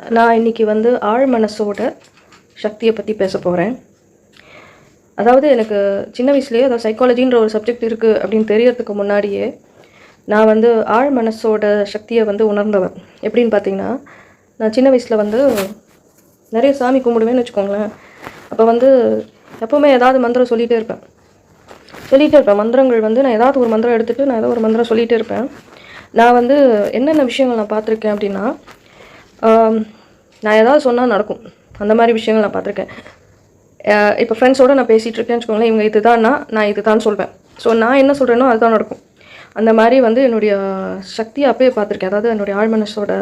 நான் இன்னைக்கு வந்து ஆழ் மனசோட சக்தியை பற்றி பேச போகிறேன் அதாவது எனக்கு சின்ன வயசுலேயே அதாவது சைக்காலஜின்ற ஒரு சப்ஜெக்ட் இருக்குது அப்படின்னு தெரியறதுக்கு முன்னாடியே நான் வந்து ஆழ் மனசோட சக்தியை வந்து உணர்ந்தவன். எப்படின்னு பார்த்தீங்கன்னா நான் சின்ன வயசில் வந்து நிறைய சாமி கும்பிடுவேன்னு வச்சுக்கோங்களேன். அப்போ வந்து எப்போவுமே ஏதாவது மந்திரம் சொல்லிகிட்டே இருப்பேன். சொல்லிகிட்டே இருப்பேன். மந்திரங்கள் வந்து நான் ஏதாவது ஒரு மந்திரம் எடுத்துகிட்டு நான் ஏதாவது ஒரு மந்திரம் சொல்லிகிட்டே இருப்பேன். நான் வந்து என்னென்ன விஷயங்கள் நான் பார்த்துருக்கேன் அப்படின்னா நான் ஏதாவது சொன்னால் நடக்கும். அந்த மாதிரி விஷயங்கள் நான் பார்த்துருக்கேன். இப்போ ஃப்ரெண்ட்ஸோடு நான் பேசிகிட்டு இருக்கேன்னு வச்சுக்கோங்களேன் இவங்க இதுதான்னா நான் இதுதான் சொல்வேன். ஸோ நான் என்ன சொல்கிறேனோ அதுதான் நடக்கும். அந்த மாதிரி வந்து என்னுடைய சக்தியை அப்பயே பார்த்துருக்கேன். அதாவது என்னுடைய ஆழ்மனசோட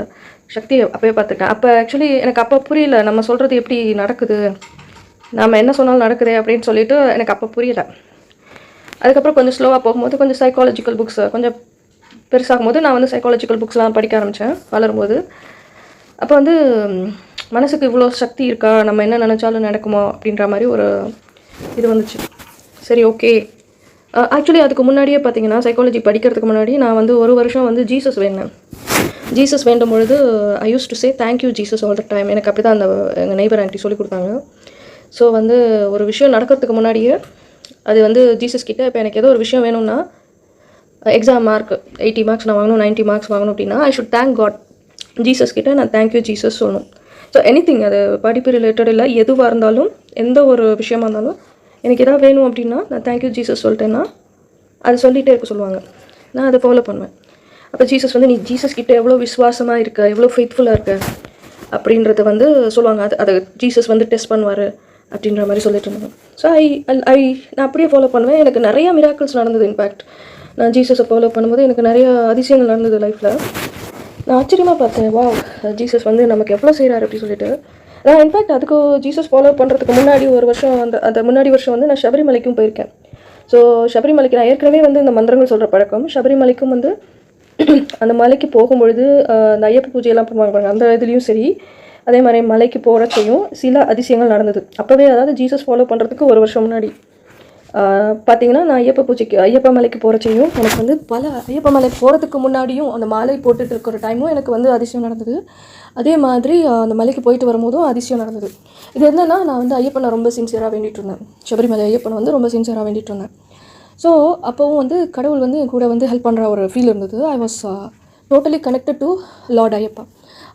சக்தியை அப்பயே பார்த்துருக்கேன். அப்போ ஆக்சுவலி எனக்கு அப்போ புரியல நம்ம சொல்கிறது எப்படி நடக்குது? நம்ம என்ன சொன்னாலும் நடக்குது அப்படின்னு சொல்லிட்டு எனக்கு அப்போ புரியல. அதுக்கப்புறம் கொஞ்சம் ஸ்லோவாக போகும்போது கொஞ்சம் சைக்காலஜிக்கல் புக்ஸ் கொஞ்சம் பெருசாகும் போது நான் வந்து சைக்காலஜிக்கல் புக்ஸ்லாம் படிக்க ஆரம்பித்தேன் வளரும்போது. அப்போ வந்து மனசுக்கு இவ்வளோ சக்தி இருக்கா? நம்ம என்ன நினச்சாலும் நடக்குமோ? அப்படின்ற மாதிரி ஒரு இது வந்துச்சு. சரி ஓகே ஆக்சுவலி அதுக்கு முன்னாடியே பார்த்தீங்கன்னா சைக்காலஜி படிக்கிறதுக்கு முன்னாடி நான் வந்து ஒரு வருஷம் வந்து ஜீசஸ் வேணேன் ஜீசஸ் வேண்டும் பொழுது I use to say thank you Jesus all the time எனக்கு அப்படி தான் அந்த எங்கள் நெய்பர் ஆண்டி சொல்லி கொடுத்தாங்க. ஸோ வந்து ஒரு விஷயம் நடக்கிறதுக்கு முன்னாடியே அது வந்து ஜீசஸ் கிட்ட இப்போ எனக்கு ஏதோ ஒரு விஷயம் வேணும்னா எக்ஸாம் மார்க் எயிட்டி மார்க்ஸ் நான் வாங்கணும் 90 மார்க்ஸ் வாங்கணும் அப்படின்னா I should thank God Jesus கிட்ட நான் தேங்க்யூ ஜீசஸ் சொல்லணும். ஸோ எனி திங் அது படிப்பு ரிலேட்டட் இல்லை எதுவாக இருந்தாலும் எந்த ஒரு விஷயமா இருந்தாலும் எனக்கு எதாவது வேணும் அப்படின்னா நான் தேங்க்யூ ஜீசஸ் சொல்லிட்டேன்னா அது சொல்லிகிட்டே இருக்க சொல்லுவாங்க. நான் அதை ஃபாலோ பண்ணுவேன். அப்போ ஜீசஸ் வந்து நீ ஜீசஸ் கிட்டே எவ்வளோ விசுவாசமாக இருக்க? எவ்வளோ ஃபெய்த்ஃபுல்லாக இருக்க? அப்படின்றத வந்து சொல்லுவாங்க. அது அதை ஜீசஸ் வந்து டெஸ்ட் பண்ணுவார் அப்படின்ற மாதிரி சொல்லிட்டு இருந்தாங்க. ஸோ ஐ ஐ நான் அப்படியே ஃபாலோ பண்ணுவேன். எனக்கு நிறையா மிராக்கிள்ஸ் நடந்தது இன்ஃபேக்ட் நான் ஜீசஸை ஃபாலோ பண்ணும்போது எனக்கு நிறையா அதிசயங்கள் நடந்தது லைஃப்பில் நான் ஆச்சரியமாக பார்த்தேன். வா ஜீசஸ் வந்து நமக்கு எவ்வளோ செய்கிறாரு அப்படின்னு சொல்லிட்டு. நான் இன்ஃபேக்ட் அதுக்கு ஜீசஸ் ஃபாலோ பண்ணுறதுக்கு முன்னாடி ஒரு வருஷம் அந்த அந்த முன்னாடி வருஷம் வந்து நான் சபரிமலைக்கும் போயிருக்கேன். ஸோ சபரிமலைக்கு நான் ஏற்கனவே வந்து இந்த மந்திரங்கள் சொல்கிற பழக்கம். சபரிமலைக்கும் வந்து அந்த மலைக்கு போகும்பொழுது அந்த ஐயப்ப பூஜையெல்லாம் பண்ணுவாங்க பாருங்க அந்த இதுலேயும் சரி. அதே மாதிரி மலைக்கு போகிறச்சையும் சில அதிசயங்கள் நடந்தது. அப்போவே அதாவது ஜீசஸ் ஃபாலோ பண்ணுறதுக்கு ஒரு வருஷம் முன்னாடி. பார்த்தீங்கன்னா நான் ஐயப்ப பூஜைக்கு ஐயப்ப மலைக்கு போகிறச்சையும் எனக்கு வந்து பல ஐயப்ப மலைக்கு போகிறதுக்கு முன்னாடியும் அந்த மாலை போட்டுட்டு இருக்கிற டைமும் எனக்கு வந்து அதிசயம் நடந்தது. அதே மாதிரி அந்த மலைக்கு போயிட்டு வரும்போதும் அதிசயம் நடந்தது. இது என்னென்னா நான் வந்து ஐயப்பனை ரொம்ப சின்சியராக வேண்டிகிட்டு இருந்தேன். சபரிமலை ஐயப்பனை வந்து ரொம்ப சின்சியராக வேண்டிகிட்டு இருந்தேன். ஸோ அப்போவும் வந்து கடவுள் வந்து என் கூட வந்து ஹெல்ப் பண்ணுற ஒரு ஃபீல் இருந்தது. I was totally connected to Lord Ayyappa.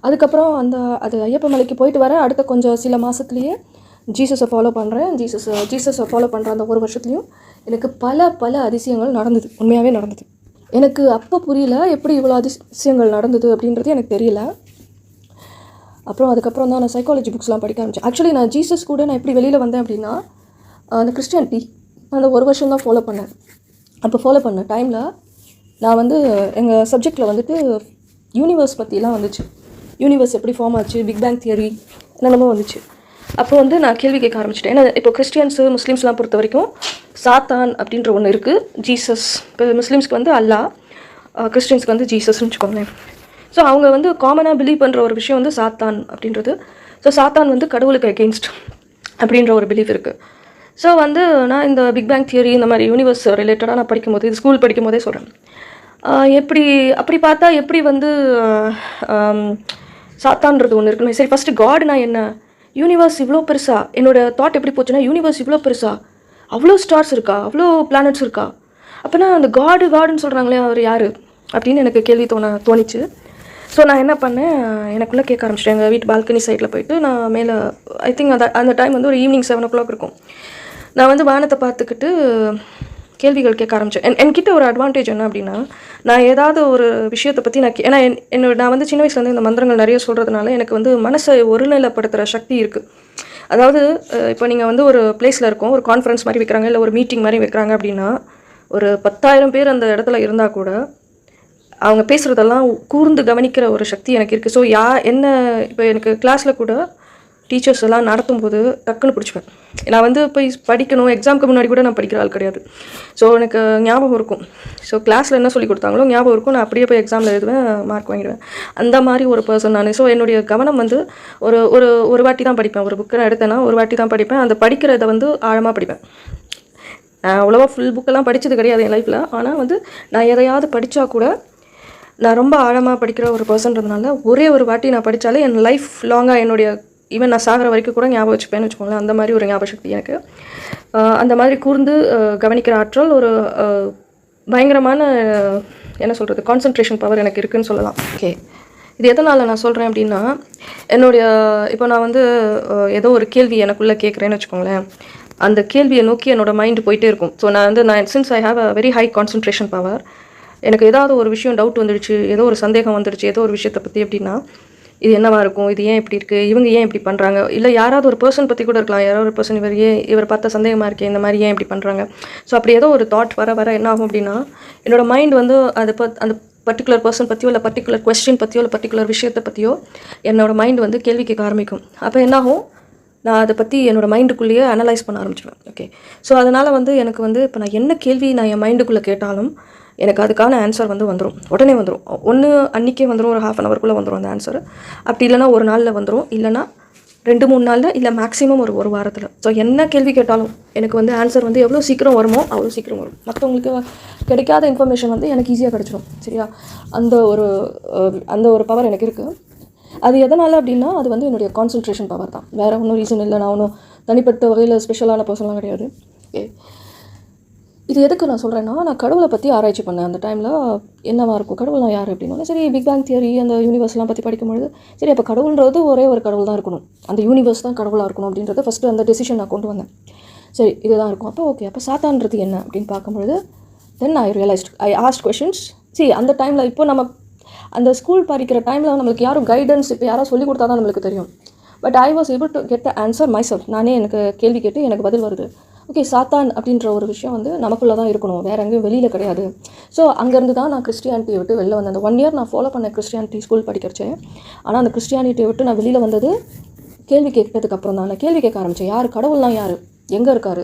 அதுக்கப்புறம் அந்த அது ஐயப்ப மலைக்கு போயிட்டு வர அடுத்த கொஞ்சம் சில மாதத்துலேயே ஜீசஸை ஃபாலோ பண்ணுறேன் ஜீசஸ் ஜீசஸை ஃபாலோ பண்ணுற அந்த ஒரு வருஷத்துலையும் எனக்கு பல பல அதிசயங்கள் நடந்தது. உண்மையாகவே நடந்தது. எனக்கு அப்போ புரியல எப்படி இவ்வளோ அதிசயங்கள் நடந்தது அப்படின்றது எனக்கு தெரியல. அப்புறம் அதுக்கப்புறம் தான் நான் சைக்காலஜி புக்ஸ்லாம் படிக்க ஆரம்பிச்சேன். ஆக்சுவலி நான் ஜீசஸ் கூட நான் எப்படி வெளியில் வந்தேன் அப்படின்னா அந்த கிறிஸ்டியானிட்டி அந்த ஒரு வருஷம் தான் ஃபாலோ பண்ணேன். அப்போ ஃபாலோ பண்ண டைமில் நான் வந்து எங்கள் சப்ஜெக்டில் வந்துட்டு யூனிவர்ஸ் பற்றிலாம் வந்துச்சு. யூனிவர்ஸ் எப்படி ஃபார்ம் ஆச்சு? பிக் பேங் தியரி என்னென்னமோ வந்துச்சு. அப்போ வந்து நான் கேள்வி கேட்க ஆரம்பிச்சிட்டேன். ஏன்னா இப்போ கிறிஸ்டியன்ஸு முஸ்லீம்ஸ்லாம் பொறுத்த வரைக்கும் சாத்தான் அப்படின்ற ஒன்று இருக்குது ஜீசஸ் இப்போ முஸ்லீம்ஸ்க்கு வந்து அல்லாஹ் கிறிஸ்டியன்ஸ்க்கு வந்து ஜீசஸ்னு வச்சுக்கோங்களேன். ஸோ அவங்க வந்து காமனாக பிலீவ் பண்ணுற ஒரு விஷயம் வந்து சாத்தான் அப்படின்றது. ஸோ சாத்தான் வந்து கடவுளுக்கு அகெயின்ஸ்ட் அப்படின்ற ஒரு பிலீஃப் இருக்குது ஸோ வந்து நான் இந்த பிக் பேங் தியரி இந்த மாதிரி யூனிவர்ஸ் ரிலேட்டடாக நான் படிக்கும்போது இது ஸ்கூல் படிக்கும் போதே சொல்கிறேன் எப்படி அப்படி பார்த்தா எப்படி வந்து சாத்தான்றது ஒன்று இருக்குமே. சரி ஃபஸ்ட்டு காட்னா என்ன? யூனிவர்ஸ் இவ்வளோ பெருசா? என்னோட தாட் எப்படி போச்சுன்னா யூனிவர்ஸ் இவ்வளோ பெருசா? அவ்வளோ ஸ்டார்ஸ் இருக்கா? அவ்வளோ பிளானட்ஸ் இருக்கா? அப்போனா அந்த காடு காடுன்னு சொல்கிறாங்களே அவர் யார்? அப்படின்னு எனக்கு கேள்வி தோண தோணிச்சு. ஸோ நான் என்ன பண்ணேன்? எனக்குள்ளே கேட்க ஆரம்பிச்சிட்டேன். எங்கள் வீட்டு பால்கனி சைடில் போயிட்டு நான் மேலே ஐ திங்க் அந்த அந்த டைம் வந்து ஒரு ஈவினிங் செவன் ஓ கிளாக் இருக்கும். நான் வந்து வானத்தை பார்த்துக்கிட்டு கேள்விகள் கேட்க ஆரம்பித்தேன் என் என்கிட்ட ஒரு அட்வான்டேஜ் என்ன அப்படின்னா நான் ஏதாவது ஒரு விஷயத்தை பற்றி நான் ஏன்னா என் என்னோட நான் வந்து சின்ன வயசுலேருந்து இந்த மந்திரங்கள் நிறைய சொல்கிறதுனால எனக்கு வந்து மனசை ஒருநிலைப்படுத்துகிற சக்தி இருக்குது அதாவது இப்போ நீங்கள் வந்து ஒரு பிளேஸில் இருக்கோம் ஒரு கான்ஃபரன்ஸ் மாதிரி வைக்கிறாங்க இல்லை ஒரு மீட்டிங் மாதிரி வைக்கிறாங்க அப்படின்னா ஒரு பத்தாயிரம் பேர் அந்த இடத்துல இருந்தால் கூட அவங்க பேசுகிறதெல்லாம் கூர்ந்து கவனிக்கிற ஒரு சக்தி எனக்கு இருக்குது ஸோ யா என்ன இப்போ எனக்கு கிளாஸில் கூட டீச்சர்ஸ் எல்லாம் நடத்தும்போது டக்குன்னு பிடிச்சிப்பேன். நான் வந்து போய் படிக்கணும் எக்ஸாமுக்கு முன்னாடி கூட நான் படிக்கிற ஆள் கிடையாது. ஸோ எனக்கு ஞாபகம் இருக்கும். ஸோ கிளாஸில் என்ன சொல்லி கொடுத்தாங்களோ ஞாபகம் இருக்கும். நான் அப்படியே போய் எக்ஸாமில் எழுதுவேன் மார்க் வாங்கிடுவேன். அந்த மாதிரி ஒரு பர்சன் நான். ஸோ என்னுடைய கவனம் வந்து ஒரு ஒரு ஒரு வாட்டி தான் படிப்பேன். ஒரு புக்கை எடுத்தேன்னா ஒரு வாட்டி தான் படிப்பேன். அந்த படிக்கிறத வந்து ஆழமாக படிப்பேன். நான் அவ்வளோவா ஃபுல் புக்கெல்லாம் படித்தது கிடையாது என் லைஃப்பில் ஆனால் வந்து நான் எதையாவது படித்தா கூட நான் ரொம்ப ஆழமாக படிக்கிற ஒரு பர்சன்றதுனால ஒரே ஒரு வாட்டி நான் படித்தாலே என் லைஃப் லாங்காக என்னுடைய ஈவன் நான் சாகிற வரைக்கும் கூட ஞாபகம் வச்சுப்பேன்னு வச்சுக்கோங்களேன். அந்த மாதிரி ஒரு ஞாபக சக்தி எனக்கு. அந்த மாதிரி கூர்ந்து கவனிக்கிற ஆற்றல் ஒரு பயங்கரமான என்ன சொல்கிறது கான்சன்ட்ரேஷன் பவர் எனக்கு இருக்குன்னு சொல்லலாம். ஓகே இது எதனால் நான் சொல்கிறேன் அப்படின்னா என்னுடைய இப்போ நான் வந்து ஏதோ ஒரு கேள்வி எனக்குள்ளே கேட்குறேன்னு வச்சுக்கோங்களேன். அந்த கேள்வியை நோக்கி என்னோட மைண்டு போயிட்டே இருக்கும். ஸோ நான் வந்து நான் since I have a very high concentration power எனக்கு ஏதாவது ஒரு விஷயம் டவுட் வந்துடுச்சு ஏதோ ஒரு சந்தேகம் வந்துடுச்சு ஏதோ ஒரு விஷயத்தை பற்றி அப்படின்னா இது என்னவா இருக்கும்? இது ஏன் இப்படி இருக்குது இவங்க ஏன் இப்படி பண்ணுறாங்க இல்லை யாராவது ஒரு பர்சன் பற்றி கூட இருக்கலாம். யாராவது ஒரு பர்சன் இவர் ஏன் இவர் பார்த்தா சந்தேகமாக இருக்கே இந்த மாதிரி ஏன் இப்படி பண்ணுறாங்க ஸோ அப்படி ஏதோ ஒரு தாட் வர வர என்ன ஆகும் அப்படின்னா என்னோடய மைண்ட் வந்து அதை பத் அந்த பர்டிகுலர் பர்சன் பற்றியோ இல்லை பர்டிகுலர் கொஸ்டின் பற்றியோ இல்லை பர்டிகுலர் விஷயத்தை பற்றியோ என்னோடய மைண்ட் வந்து கேள்வி கேட்க ஆரம்பிக்கும். அப்போ என்னாகும்? நான் அதை பற்றி என்னோடய மைண்டுக்குள்ளேயே அனலைஸ் பண்ண ஆரம்பிச்சிடுவேன் ஓகே ஸோ அதனால் வந்து எனக்கு வந்து இப்போ நான் என்ன கேள்வி நான் என் மைண்டுக்குள்ளே கேட்டாலும் எனக்கு அதுக்கான ஆன்சர் வந்து வந்துடும் உடனே வந்துடும் ஒன்று அன்றைக்கே வந்துடும் ஒரு ஹாஃப் அன் ஹவர்க்குள்ளே வந்துடும் அந்த ஆன்சர் அப்படி இல்லைனா ஒரு நாளில் வந்துடும் இல்லைனா ரெண்டு மூணு நாளில் இல்லை மேக்ஸிமம் ஒரு ஒரு வாரத்தில். ஸோ என்ன கேள்வி கேட்டாலும் எனக்கு வந்து ஆன்சர் வந்து எவ்வளோ சீக்கிரம் வருமோ அவ்வளோ சீக்கிரம் வரும். மற்றவங்களுக்கு கிடைக்காத இன்ஃபர்மேஷன் வந்து எனக்கு ஈஸியாக கிடச்சிடும் சரியா? அந்த ஒரு அந்த ஒரு பவர் எனக்கு இருக்குது அது எதனால் அப்படின்னா அது வந்து என்னுடைய கான்சன்ட்ரேஷன் பவர் தான். வேறு ஒன்றும் ரீசன் இல்லை. நான் ஒன்றும் தனிப்பட்ட வகையில் ஸ்பெஷலான பர்சன்லாம் கிடையாது. ஓகே இது எதுக்கு நான் சொல்கிறேன்னா நான் கடவுளை பற்றி ஆராய்ச்சி பண்ணேன். அந்த டைமில் என்னவாக இருக்கும்? கடவுள்னா யார் அப்படின்னா சரி பிக் பேங் தியரி அந்த யூனிவர்ஸ்லாம் பற்றி படிக்கும்பொழுது சரி அப்போ கடவுள்ன்றது ஒரே ஒரு கடவுள் தான் இருக்கணும். அந்த யூனிவர்ஸ் தான் கடவுளாக இருக்கணும் அப்படின்றத ஃபஸ்ட்டு அந்த டெசிஷன் நான் கொண்டு வந்தேன். சரி இதுதான் இருக்கும். அப்போ ஓகே அப்போ சாத்தான்றது என்ன அப்படின்னு பார்க்கும்பொழுது then I realised I asked questions சரி அந்த டைமில் இப்போ நம்ம அந்த ஸ்கூல் படிக்கிற டைமில் நம்மளுக்கு யாரும் கைடன்ஸ் இப்போ யாரும் சொல்லி கொடுத்தா தான் நம்மளுக்கு தெரியும். But I was able to get the answer myself நானே எனக்கு கேள்வி கேட்டு எனக்கு பதில் வருது. ஓகே சாத்தான் அப்படின்ற ஒரு விஷயம் வந்து நமக்குள்ளே தான் இருக்கணும். வேற எங்கேயும் வெளியில் கிடையாது. ஸோ அங்கேருந்து தான் நான் கிறிஸ்டியானிட்டியை விட்டு வெளில வந்தேன். அந்த ஒன் இயர் நான் ஃபாலோ பண்ண கிறிஸ்டியானிட்டி ஸ்கூல் படிக்கிறச்சே ஆனால் அந்த கிறிஸ்டியானிட்டியை விட்டு நான் வெளியில் வந்தது கேள்வி கேட்டதுக்கு அப்புறம் தான். நான் கேள்வி கேட்க ஆரம்பித்தேன் யார்? கடவுள்லாம் யார்? எங்கே இருக்கார்?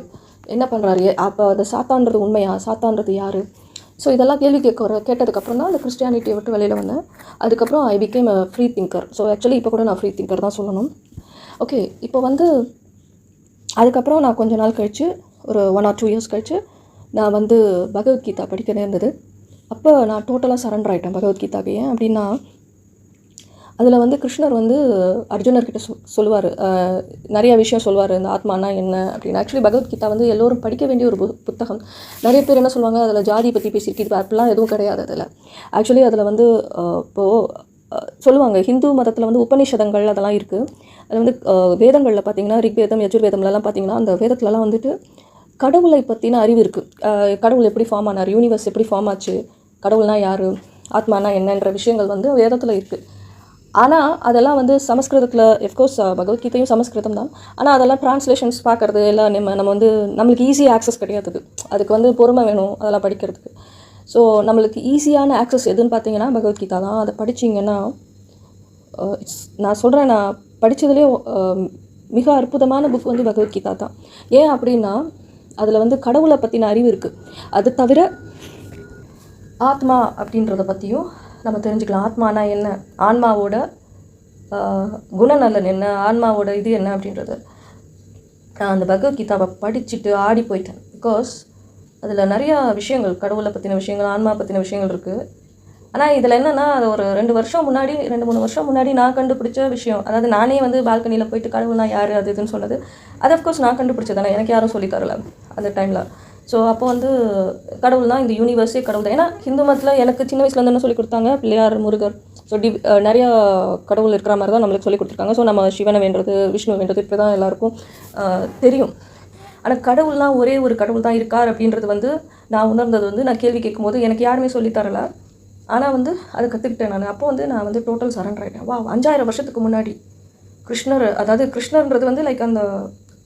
என்ன பண்ணுறாரு அப்போ அந்த சாத்தான்றது உண்மையா? சாத்தான்றது யார்? ஸோ இதெல்லாம் கேள்வி கேட்க கேட்டதுக்கப்புறம் தான் அந்த கிறிஸ்டியானிட்டியை விட்டு வெளியில் வந்தேன். அதுக்கப்புறம் I became free thinker so actually இப்போ கூட நான் ஃப்ரீ திங்கர் தான் சொல்லணும். ஓகே இப்போ வந்து அதுக்கப்புறம் நான் கொஞ்ச நாள் கழித்து ஒரு ஒன் ஆர் டூ இயர்ஸ் கழித்து நான் வந்து பகவத்கீதா படிக்க நேர்ந்தது அப்போ நான் டோட்டலாக சரண்டர் ஆகிட்டேன் பகவத்கீதாக்கு ஏன் அப்படின்னா அதில் வந்து கிருஷ்ணர் வந்து அர்ஜுனர்கிட்ட சொ சொல்லுவார். நிறைய விஷயம் சொல்லுவார். இந்த ஆத்மானா என்ன அப்படின்னு. ஆக்சுவலி பகவத்கீதா வந்து எல்லோரும் படிக்க வேண்டிய ஒரு பு- புத்தகம். நிறைய பேர் என்ன சொல்லுவாங்க அதில் ஜாதி பற்றி பேசியிருக்கு. அப்படிலாம் எதுவும் கிடையாது அதில். ஆக்சுவலி அதில் வந்து இப்போது சொல்லுவாங்க ஹிந்து மதத்தில் வந்து உபநிஷதங்கள் அதெல்லாம் இருக்குது அது வந்து வேதங்களில் பார்த்தீங்கன்னா ரிக்வேதம் யஜுர்வேதம்லலாம் பார்த்தீங்கன்னா அந்த வேதத்துலலாம் வந்துட்டு கடவுளை பற்றின அறிவு இருக்குது கடவுள் எப்படி ஃபார்ம் ஆனார் யூனிவர்ஸ் எப்படி ஃபார்ம் ஆச்சு கடவுள்னா யார் ஆத்மானா என்னன்ற விஷயங்கள் வந்து வேதத்தில் இருக்குது ஆனால் அதெல்லாம் வந்து சமஸ்கிருதத்தில் எஃப்கோர்ஸ் பகவத்கீதையும் சமஸ்கிருதம் தான். ஆனால் அதெல்லாம் ட்ரான்ஸ்லேஷன்ஸ் பார்க்குறது எல்லாம் நம்ம நம்ம வந்து நம்மளுக்கு ஈஸியாக ஆக்சஸ் கிடையாது. அதுக்கு வந்து பொறுமை வேணும் அதெல்லாம் படிக்கிறதுக்கு. ஸோ நம்மளுக்கு ஈஸியான ஆக்சஸ் எதுன்னு பார்த்தீங்கன்னா பகவத்கீதா தான். அதை படிச்சீங்கன்னா நான் சொல்கிறேன் நான் படித்ததுலேயே மிக அற்புதமான புக் வந்து பகவத்கீதா தான். ஏன் அப்படின்னா அதில் வந்து கடவுளை பற்றின அறிவு இருக்குது அது தவிர ஆத்மா அப்படின்றத பற்றியும் நம்ம தெரிஞ்சுக்கலாம். ஆத்மானா என்ன? ஆன்மாவோட குணநலன் என்ன? ஆன்மாவோட இது என்ன அப்படின்றது. நான் அந்த பகவத்கீதாவை படிச்சுட்டு ஆடி போயிட்டேன். பிகாஸ் அதில் நிறையா விஷயங்கள் கடவுளை பற்றின விஷயங்கள் ஆன்மா பற்றின விஷயங்கள் இருக்குது ஆனால் இதில் என்னென்னா அது ஒரு ரெண்டு வருஷம் முன்னாடி ரெண்டு மூணு வருஷம் முன்னாடி நான் கண்டுபிடிச்ச விஷயம். அதாவது நானே வந்து பால்கனியில் போயிட்டு கடவுள்னா யார்? அது இதுன்னு சொன்னது. அது அஃப்கோர்ஸ் நான் கண்டுபிடிச்சதானே. எனக்கு யாரும் சொல்லி தரல அந்த டைமில் ஸோ அப்போ வந்து கடவுள் தான் இந்த யூனிவர்ஸே கடவுள் தான் ஏன்னா ஹிந்து மதத்தில் எனக்கு சின்ன வயசுலேருந்து என்ன சொல்லி கொடுத்தாங்க? பிள்ளையார் முருகர். ஸோ டி நிறையா கடவுள் இருக்கிற மாதிரி தான் நம்மளுக்கு சொல்லி கொடுத்துருக்காங்க. ஸோ நம்ம சிவனை வேண்டுறது விஷ்ணு வேண்டது இப்படி தான் எல்லாருக்கும் தெரியும். ஆனால் கடவுள்லாம் ஒரே ஒரு கடவுள் தான் இருக்கார் அப்படின்றது வந்து நான் உணர்ந்தது வந்து நான் கேள்வி கேட்கும்போது எனக்கு யாருமே சொல்லித்தரல ஆனால் வந்து அதை கற்றுக்கிட்டேன் நான். அப்போ வந்து நான் வந்து டோட்டல் சரண்டர் ஆகிட்டேன் வா அஞ்சாயிரம் வருஷத்துக்கு முன்னாடி கிருஷ்ணர் அதாவது கிருஷ்ணர்ன்றது வந்து லைக் அந்த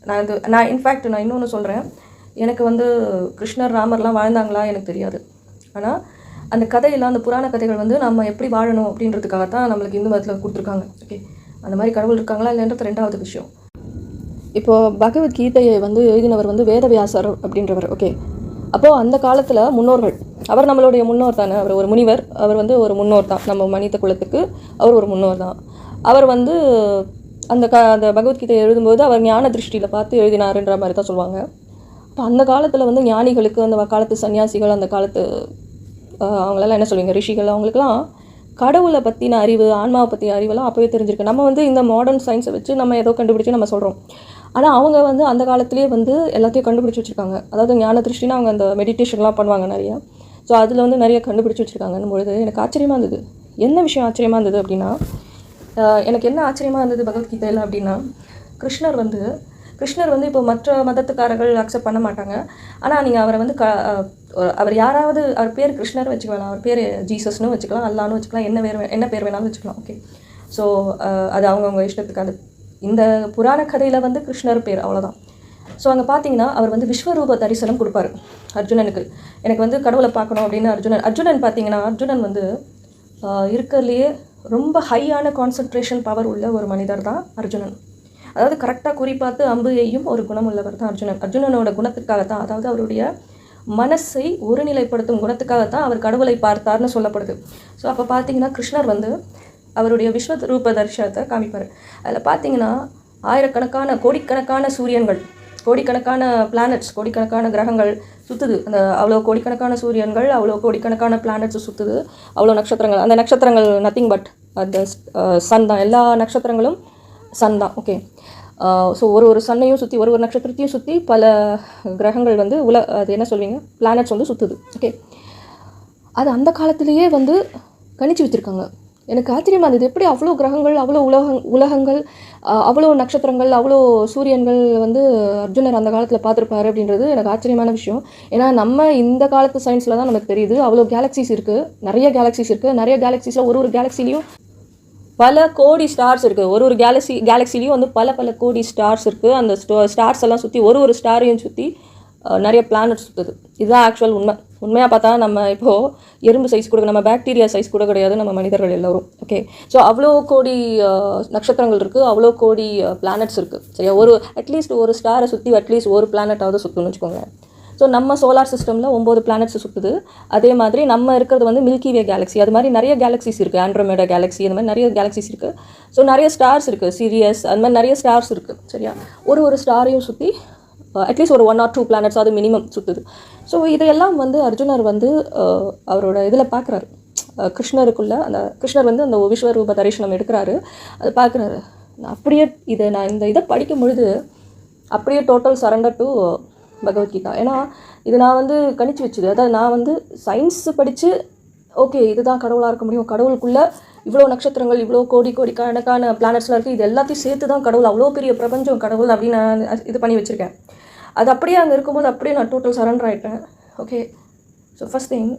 நான் இது நான் இன்ஃபேக்ட் நான் இன்னொன்று சொல்கிறேன் எனக்கு வந்து கிருஷ்ணர் ராமர்லாம் வாழ்ந்தாங்களா எனக்கு தெரியாது. ஆனால் அந்த கதையெல்லாம் அந்த புராண கதைகள் வந்து நம்ம எப்படி வாழணும் அப்படின்றதுக்காக தான் நம்மளுக்கு இந்து மதத்தில் கொடுத்துருக்காங்க. ஓகே அந்த மாதிரி கடவுள் இருக்காங்களா இல்லைன்றது ரெண்டாவது விஷயம். இப்போது பகவத்கீதையை வந்து எழுதினவர் வந்து வேதவியாசர் அப்படின்றவர். ஓகே அப்போது அந்த காலத்தில் முன்னோர்கள் அவர் நம்மளுடைய முன்னோர் தானே. அவர் ஒரு முனிவர் அவர் வந்து ஒரு முன்னோர் தான் நம்ம மனித குலத்துக்கு. அவர் ஒரு முன்னோர் தான். அவர் வந்து அந்த க அந்த பகவத்கீதை எழுதும்போது அவர் ஞான திருஷ்டியில் பார்த்து எழுதினாருன்ற மாதிரி தான் சொல்லுவாங்க. இப்போ அந்த காலத்தில் வந்து ஞானிகளுக்கு அந்த காலத்து சன்னியாசிகள் அந்த காலத்து அவங்களெல்லாம் என்ன சொல்லுவீங்க? ரிஷிகள் அவங்களுக்குலாம் கடவுளை பற்றின அறிவு ஆன்மாவை பற்றிய அறிவெல்லாம் அப்போவே தெரிஞ்சிருக்கு. நம்ம வந்து இந்த மாடர்ன் சயின்ஸை வச்சு நம்ம ஏதோ கண்டுபிடிச்சு நம்ம சொல்கிறோம் ஆனால் அவங்க வந்து அந்த காலத்துலேயே வந்து எல்லாத்தையும் கண்டுபிடிச்சி வச்சுருக்காங்க. அதாவது ஞான திருஷ்டினா அவங்க அந்த மெடிடேஷன்லாம் பண்ணுவாங்க நிறையா. ஸோ அதில் வந்து நிறைய கண்டுபிடிச்சி வச்சுருக்காங்கன்னும் பொழுது எனக்கு ஆச்சரியமாக இருந்தது. என்ன விஷயம் ஆச்சரியமாக இருந்தது அப்படின்னா எனக்கு என்ன ஆச்சரியமாக இருந்தது பகவத்கீதையில் அப்படின்னா கிருஷ்ணர் வந்து கிருஷ்ணர் வந்து இப்போ மற்ற மதத்துக்காரர்கள் அக்செப்ட் பண்ண மாட்டாங்க. ஆனால் நீங்கள் அவரை வந்து க அவர் யாராவது அவர் பேர் கிருஷ்ணர் வச்சுக்கலாம் அவர் பேர் ஜீசஸ்னு வச்சுக்கலாம் அல்லான்னு வச்சுக்கலாம் என்ன பேர் என்ன பேர் வேணாலும் வச்சுக்கலாம் ஓகே ஸோ அது அவங்கவுங்க இஷ்டத்துக்கு அது இந்த புராண கதையில் வந்து கிருஷ்ணர் பேர் அவ்வளோதான் ஸோ அங்கே பார்த்தீங்கன்னா அவர் வந்து விஸ்வரூப தரிசனம் கொடுப்பாரு அர்ஜுனனுக்கு. எனக்கு வந்து கடவுளை பார்க்கணும் அப்படின்னு அர்ஜுனன் அர்ஜுனன் பார்த்தீங்கன்னா அர்ஜுனன் வந்து இருக்கிறதுலையே ரொம்ப ஹையான கான்சன்ட்ரேஷன் பவர் உள்ள ஒரு மனிதர் தான் அர்ஜுனன். அதாவது கரெக்டாக குறிப்பாத்து அம்பு எய்யும் ஒரு குணம் உள்ளவர் தான் அர்ஜுனன். அர்ஜுனனோட குணத்துக்காகத்தான் அதாவது அவருடைய மனசை ஒருநிலைப்படுத்தும் குணத்துக்காகத்தான் அவர் கடவுளை பார்த்தார்னு சொல்லப்படுது. ஸோ அப்போ பார்த்தீங்கன்னா கிருஷ்ணர் வந்து அவருடைய விஸ்வ ரூப தரிசனத்தை காமிப்பார். அதில் பார்த்தீங்கன்னா ஆயிரக்கணக்கான கோடிக்கணக்கான சூரியன்கள் கோடிக்கணக்கான பிளானட்ஸ் கோடிக்கணக்கான கிரகங்கள் சுற்றுது அந்த அவ்வளோ கோடிக்கணக்கான சூரியன்கள் அவ்வளோ கோடிக்கணக்கான பிளானட்ஸ் சுற்றுது அவ்வளோ நட்சத்திரங்கள். அந்த நட்சத்திரங்கள் நத்திங் பட் அந்த சன் தான். எல்லா நட்சத்திரங்களும் சன் தான். ஓகே ஸோ uh, ஒரு ஒரு சன்னையும் சுற்றி ஒரு ஒரு நட்சத்திரத்தையும் சுற்றி பல கிரகங்கள் வந்து உல அது என்ன சொல்வீங்க? பிளானட்ஸ் வந்து சுற்றுது ஓகே அது அந்த காலத்திலேயே வந்து கணிச்சு வச்சுருக்காங்க. எனக்கு ஆச்சரியமாக இருந்தது. எப்படி அவ்வளோ கிரகங்கள் அவ்வளோ உலகங் உலகங்கள் அவ்வளோ நட்சத்திரங்கள் அவ்வளோ சூரியன்கள் வந்து அர்ஜுனர் அந்த காலத்தில் பார்த்துருப்பாரு அப்படின்றது எனக்கு ஆச்சரியமான விஷயம். ஏன்னா நம்ம இந்த காலத்து சயின்ஸில் தான் நமக்கு தெரியுது. அவ்வளோ கேலக்ஸிஸ் இருக்குது நிறைய கேலக்ஸிஸ் இருக்குது நிறைய கேலக்ஸிஸில் ஒரு ஒரு கேலக்ஸிலையும் பல கோடி ஸ்டார்ஸ் இருக்குது ஒரு ஒரு கேலக்ஸி கேலக்ஸிலையும் வந்து பல பல கோடி ஸ்டார்ஸ் இருக்குது அந்த ஸ்டார்ஸ் எல்லாம் சுற்றி ஒரு ஒரு ஸ்டாரையும் சுற்றி நிறைய பிளானட் சுற்றுது இதுதான் ஆக்சுவல் உண்மை. உண்மையாக பார்த்தா நம்ம இப்போது எறும்பு சைஸ் கூட நம்ம பாக்டீரியா சைஸ் கூட கிடையாது நம்ம மனிதர்கள் எல்லோரும். ஓகே ஸோ அவ்வளோ கோடி நட்சத்திரங்கள் இருக்குது அவ்வளோ கோடி பிளானட்ஸ் இருக்குது சரியா? ஒரு அட்லீஸ்ட் ஒரு ஸ்டாரை சுற்றி அட்லீஸ்ட் ஒரு பிளானட்டாவது சுற்றுன்னு வச்சுக்கோங்க ஸோ நம்ம சோலார் சிஸ்டமில் ஒம்பது பிளானட்ஸ் சுற்றுது அதே மாதிரி நம்ம இருக்கிறது வந்து மில்கி வே கேலக்ஸி அது மாதிரி நிறைய கேலக்ஸிஸ் இருக்குது ஆண்ட்ரோமேடா கேலக்ஸி அந்த மாதிரி நிறைய கேலக்ஸிஸ் இருக்குது ஸோ நிறைய ஸ்டார்ஸ் இருக்குது சீரியஸ் அந்த மாதிரி நிறைய ஸ்டார்ஸ் இருக்குது சரியா? ஒரு ஒரு ஸ்டாரையும் சுற்றி Uh, அட்லீஸ்ட் ஒரு ஒன் ஆர் டூ பிளானட்ஸ் அது மினிமம் சுற்றுது ஸோ இதையெல்லாம் வந்து அர்ஜுனர் வந்து uh, அவரோட இதில் பார்க்குறாரு uh, கிருஷ்ணருக்குள்ள அந்த கிருஷ்ணர் வந்து அந்த விஸ்வரூப தரிசனம் எடுக்கிறாரு. அதை பார்க்குறாரு அப்படியே இதை நான் இந்த இதை படிக்கும் பொழுது அப்படியே டோட்டல் சரண்டர் டு பகவத்கீதா ஏன்னா இது நான் வந்து கணிச்சு வச்சுது. அதாவது நான் வந்து சயின்ஸ் படித்து ஓகே இதுதான் கடவுளாக இருக்க முடியும். கடவுளுக்குள்ளே இவ்வளோ நட்சத்திரங்கள் இவ்வளோ கோடி கோடி கணக்கான பிளானட்ஸ்லாம் இருக்குது இது எல்லாத்தையும் சேர்த்து தான் கடவுள் அவ்வளோ பெரிய பிரபஞ்சம் கடவுள் அப்படின்னு நான் இது பண்ணி வச்சுருக்கேன். அது அப்படியே அங்கே இருக்கும்போது அப்படியே நான் டோட்டல் சரண்டர் ஆகிட்டேன் ஓகே ஸோ ஃபஸ்ட் திங்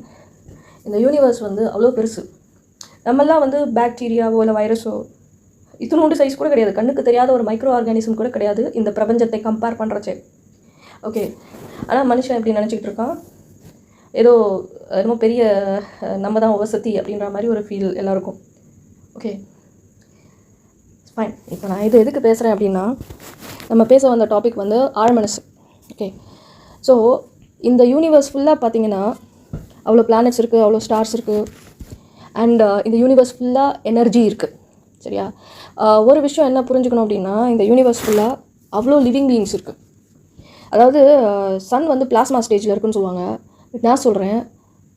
இந்த யூனிவர்ஸ் வந்து அவ்வளோ பெருசு. நம்மெல்லாம் வந்து பாக்டீரியாவோ இல்லை வைரஸோ இத்தினோண்டு சைஸ் கூட கிடையாது. கண்ணுக்கு தெரியாத ஒரு மைக்ரோ ஆர்கானிசம் கூட கிடையாது இந்த பிரபஞ்சத்தை கம்பேர் பண்ணுறச்சே ஓகே ஆனால் மனுஷன் எப்படி நினச்சிக்கிட்டு இருக்கான்? ஏதோ என்னமோ பெரிய நம்ம தான் வசதி அப்படின்ற மாதிரி ஒரு ஃபீல் எல்லாருக்கும். ஓகே ஃபைன் இப்போ நான் இது எதுக்கு பேசுகிறேன் அப்படின்னா நம்ம பேச வந்த டாபிக் வந்து ஆழ்மனசு. ஓகே ஸோ இந்த யூனிவர்ஸ் ஃபுல்லாக பார்த்தீங்கன்னா அவ்வளோ பிளானட்ஸ் இருக்குது அவ்வளோ ஸ்டார்ஸ் இருக்குது அண்ட் uh, இந்த யூனிவர்ஸ் ஃபுல்லாக எனர்ஜி இருக்குது சரியா? Uh, ஒரு விஷயம் என்ன புரிஞ்சுக்கணும் அப்படின்னா இந்த யூனிவர்ஸ் ஃபுல்லாக அவ்வளோ லிவிங் பீயிங்ஸ் இருக்குது அதாவது uh, சன் வந்து பிளாஸ்மா ஸ்டேஜில் இருக்குன்னு சொல்லுவாங்க. பட் நான் சொல்கிறேன்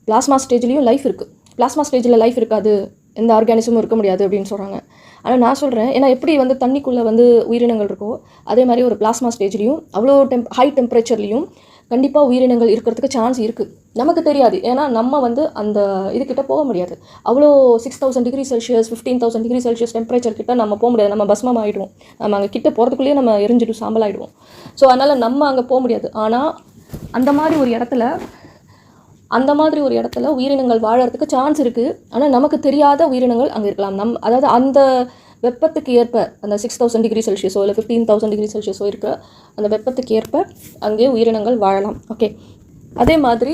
பிளாஸ்மா ஸ்டேஜ்லேயும் லைஃப் இருக்குது பிளாஸ்மா ஸ்டேஜில் லைஃப் இருக்காது. எந்த ஆர்கானிசமும் இருக்க முடியாது அப்படின்னு சொல்கிறாங்க ஆனால் நான் சொல்கிறேன் ஏன்னா எப்படி வந்து தண்ணிக்குள்ளே வந்து உயிரினங்கள் இருக்கோ அதே மாதிரி ஒரு பிளாஸ்மா ஸ்டேஜ்லேயும் அவ்வளோ டெம்ப் ஹை டெம்பரேச்சர்லேயும் கண்டிப்பாக உயிரினங்கள் இருக்கிறதுக்கு சான்ஸ் இருக்குது நமக்கு தெரியாது. ஏன்னா நம்ம வந்து அந்த இதுக்கிட்ட போக முடியாது. அவ்வளோ six thousand degree Celsius fifteen thousand degree Celsius temperature கிட்ட நம்ம போக முடியாது. நம்ம பஸ்மம் ஆகிடுவோம் நம்ம அங்கே கிட்ட போகிறதுக்குள்ளேயே நம்ம எரிஞ்சிட்டு சாம்பல் ஆகிடுவோம் ஸோ அதனால் நம்ம அங்கே போக முடியாது. ஆனால் அந்த மாதிரி ஒரு இடத்துல அந்த மாதிரி ஒரு இடத்துல உயிரினங்கள் வாழறதுக்கு சான்ஸ் இருக்குது ஆனால் நமக்கு தெரியாத உயிரினங்கள் அங்கே இருக்கலாம். நம் அதாவது அந்த வெப்பத்துக்கு ஏற்ப அந்த சிக்ஸ் தௌசண்ட் டிகிரி செல்சியஸோ இல்லை ஃபிஃப்டீன் தௌசண்ட் டிகிரி செல்சியஸோ இருக்கிற அந்த வெப்பத்துக்கு ஏற்ப அங்கே உயிரினங்கள் வாழலாம். ஓகே அதே மாதிரி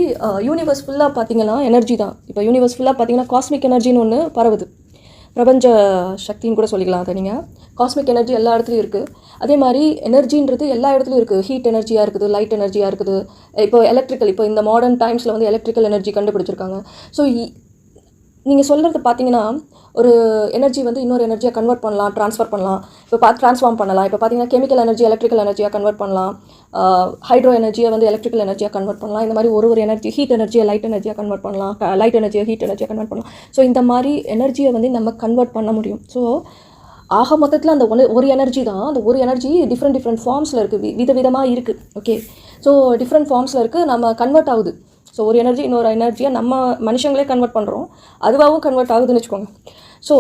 யூனிவர்ஸ் ஃபுல்லாக பார்த்தீங்கன்னா எனர்ஜி தான். இப்போ யூனிவர்ஸ் ஃபுல்லாக பார்த்தீங்கன்னா காஸ்மிக் எனர்ஜின்னு ஒன்று பரவுது. பிரபஞ்ச சக்தின்னு கூட சொல்லிக்கலாம் அதை நீங்கள் காஸ்மிக் எனர்ஜி எல்லா இடத்துலையும் இருக்குது அதே மாதிரி எனர்ஜின்றது எல்லா இடத்துலையும் இருக்குது ஹீட் எனர்ஜியாக இருக்குது லைட் எனர்ஜியாக இருக்குது. இப்போ எலக்ட்ரிக்கல் இப்போ இந்த மாடர்ன் டைம்ஸில் வந்து எலக்ட்ரிக்கல் எனர்ஜி கண்டுபிடிச்சிருக்காங்க. ஸோ நீங்கள் சொல்கிறது பார்த்தீங்கன்னா ஒரு எனர்ஜி வந்து இன்னொரு எனர்ஜியாக கன்வெர்ட் பண்ணலாம் ட்ரான்ஸ்ஃபர் பண்ணலாம். இப்போ பார்த்து ட்ரான்ஸ்ஃபார்ம் பண்ணலாம். இப்போ பார்த்தீங்கன்னா கெமிக்கல் எனர்ஜி எலக்ட்ரிக்கல் எனர்ஜியாக கன்வெர்ட் பண்ணலாம். ஹைட்ரோ எனர்ஜியை வந்து எலக்ட்ரிக்கல் எனர்ஜியாக கன்வெர்ட் பண்ணலாம். இந்த மாதிரி ஒரு ஒரு எனர்ஜி ஹீட் எனர்ஜியை லைட் எனர்ஜியாக கன்வெர்ட் பண்ணலாம். லைட் எனர்ஜியை ஹீட் எனர்ஜியாக கன்வெர்ட் பண்ணலாம். ஸோ இந்த மாதிரி எனர்ஜியை வந்து நம்ம கன்வெர்ட் பண்ண முடியும். ஸோ ஆக மொத்தத்தில் அந்த ஒன்று ஒரு எனர்ஜி தான். அந்த ஒரு எனர்ஜி டிஃப்ரெண்ட் டிஃப்ரெண்ட் ஃபார்ம்ஸில் இருக்குது வித விதமாக இருக்குது ஓகே ஸோ டிஃப்ரெண்ட் ஃபார்ம்ஸில் இருக்குது நம்ம கன்வெர்ட் ஆகுது. ஸோ ஒரு எனர்ஜி இன்னொரு எனர்ஜியை நம்ம மனுஷங்களே கன்வெர்ட் பண்ணுறோம் அதுவாகவும் கன்வெர்ட் ஆகுதுன்னு வச்சுக்கோங்க. ஸோ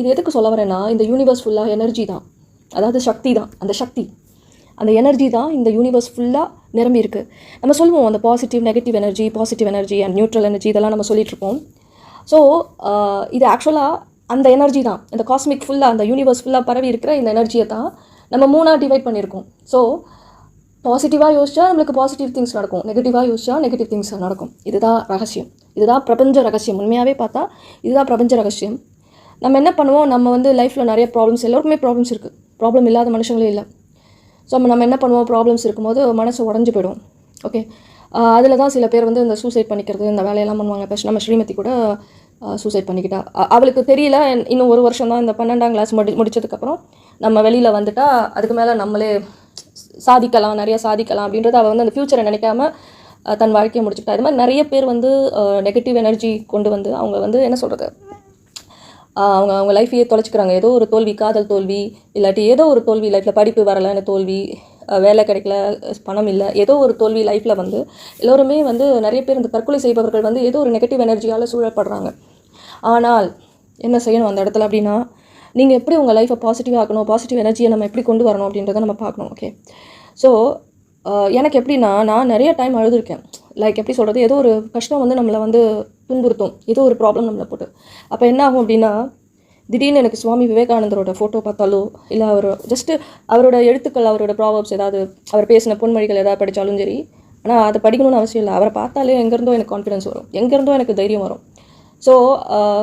இது எதுக்கு சொல்ல வரேன்னா இந்த யூனிவர்ஸ் ஃபுல்லாக எனர்ஜி தான். அதாவது சக்தி தான். அந்த சக்தி. அந்த எனர்ஜி தான் இந்த யூனிவர்ஸ் ஃபுல்லாக நிரம்பி இருக்குது நம்ம சொல்லுவோம் அந்த positive negative energy positive energy and neutral energy இதெல்லாம் நம்ம சொல்லிகிட்ருப்போம் இருப்போம். ஸோ இது ஆக்சுவலாக அந்த எனர்ஜி தான். இந்த காஸ்மிக் ஃபுல்லாக அந்த யூனிவர்ஸ் ஃபுல்லாக பரவி இருக்கிற இந்த எனர்ஜியை தான் நம்ம மூணாக டிவைட் பண்ணியிருக்கோம். ஸோ பாசிட்டிவாக யோசிச்சா நம்மளுக்கு பாசிட்டிவ் திங்ஸ் நடக்கும். நெகட்டிவாக யோசிச்சா நெகட்டிவ் திங்ஸ் நடக்கும். இதுதான் ரகசியம். இதுதான் பிரபஞ்ச ரகசியம். உண்மையாகவே பார்த்தா இதுதான் பிரபஞ்ச ரகசியம். நம்ம என்ன பண்ணுவோம்? நம்ம வந்து லைஃப்பில் நிறைய ப்ராப்ளம்ஸ் எல்லாருக்குமே ப்ராப்ளம்ஸ் இருக்குது ப்ராப்ளம் இல்லாத மனுஷங்களே இல்லை. ஸோ நம்ம நம்ம என்ன பண்ணுவோம்? ப்ராப்ளம்ஸ் இருக்கும்போது மனசு உடஞ்சி போயிடும். ஓகே அதில் தான் சில பேர் வந்து இந்த சூசைட் பண்ணிக்கிறது இந்த வேலையெல்லாம் பண்ணுவாங்க. இப்போ நம்ம ஸ்ரீமதி கூட சூசைட் பண்ணிக்கிட்டா. அவளுக்கு தெரியல. இன்- இன்னும் ஒரு வருஷம் தான் இந்த பன்னெண்டாம் கிளாஸ் முடி முடிச்சதுக்கப்புறம் நம்ம வெளியில் வந்துட்டா அதுக்கு மேலே நம்மளே சாதிக்கலாம் நிறைய சாதிக்கலாம் அப்படின்றது அவள் வந்து அந்த ஃப்யூச்சரை நினைக்காம தன் வாழ்க்கையை முடிச்சுக்கிட்டா. இது மாதிரி நிறைய பேர் வந்து நெகட்டிவ் எனர்ஜி கொண்டு வந்து அவங்க வந்து என்ன சொல்கிறது அவங்க அவங்க லைஃப்பையே தொலைச்சிக்கிறாங்க. ஏதோ ஒரு தோல்வி காதல் தோல்வி இல்லாட்டி ஏதோ ஒரு தோல்வி லைஃப்பில் படிப்பு வரலைன்னு தோல்வி வேலை கிடைக்கல பணம் இல்லை ஏதோ ஒரு தோல்வி லைஃப்பில் வந்து எல்லோருமே வந்து நிறைய பேர் இந்த தற்கொலை செய்பவர்கள் வந்து ஏதோ ஒரு நெகட்டிவ் எனர்ஜியால் சூழப்படுறாங்க. ஆனால் என்ன செய்யணும் அந்த இடத்துல அப்படின்னா நீங்கள் எப்படி உங்கள் லைஃப்பை பாசிட்டிவ் ஆக்கணும் பாசிட்டிவ் எனர்ஜியை நம்ம எப்படி கொண்டு வரணும் அப்படின்றத நம்ம பார்க்கணும் ஓகே ஸோ எனக்கு எப்படின்னா நான் நிறைய டைம் அழுதுருக்கேன். லைக் எப்படி சொல்கிறது ஏதோ ஒரு கஷ்டம் வந்து நம்மளை வந்து துன்புறுத்தும். ஏதோ ஒரு ப்ராப்ளம் நம்மளை போட்டு. அப்போ என்ன ஆகும் அப்படின்னா திடீர்னு எனக்கு சுவாமி விவேகானந்தரோட ஃபோட்டோ பார்த்தாலோ இல்லை அவர் ஜஸ்ட்டு அவரோட எழுத்துக்கள் அவரோட ப்ராப்ளம்ஸ் ஏதாவது அவர் பேசின பொன்மொழிகள் ஏதாவது படித்தாலும் சரி ஆனால் அதை படிக்கணும்னு அவசியம் இல்லை. அவரை பார்த்தாலே எங்கேருந்தோ எனக்கு கான்ஃபிடன்ஸ் வரும். எங்கேருந்தோ எனக்கு தைரியம் வரும். ஸோ uh,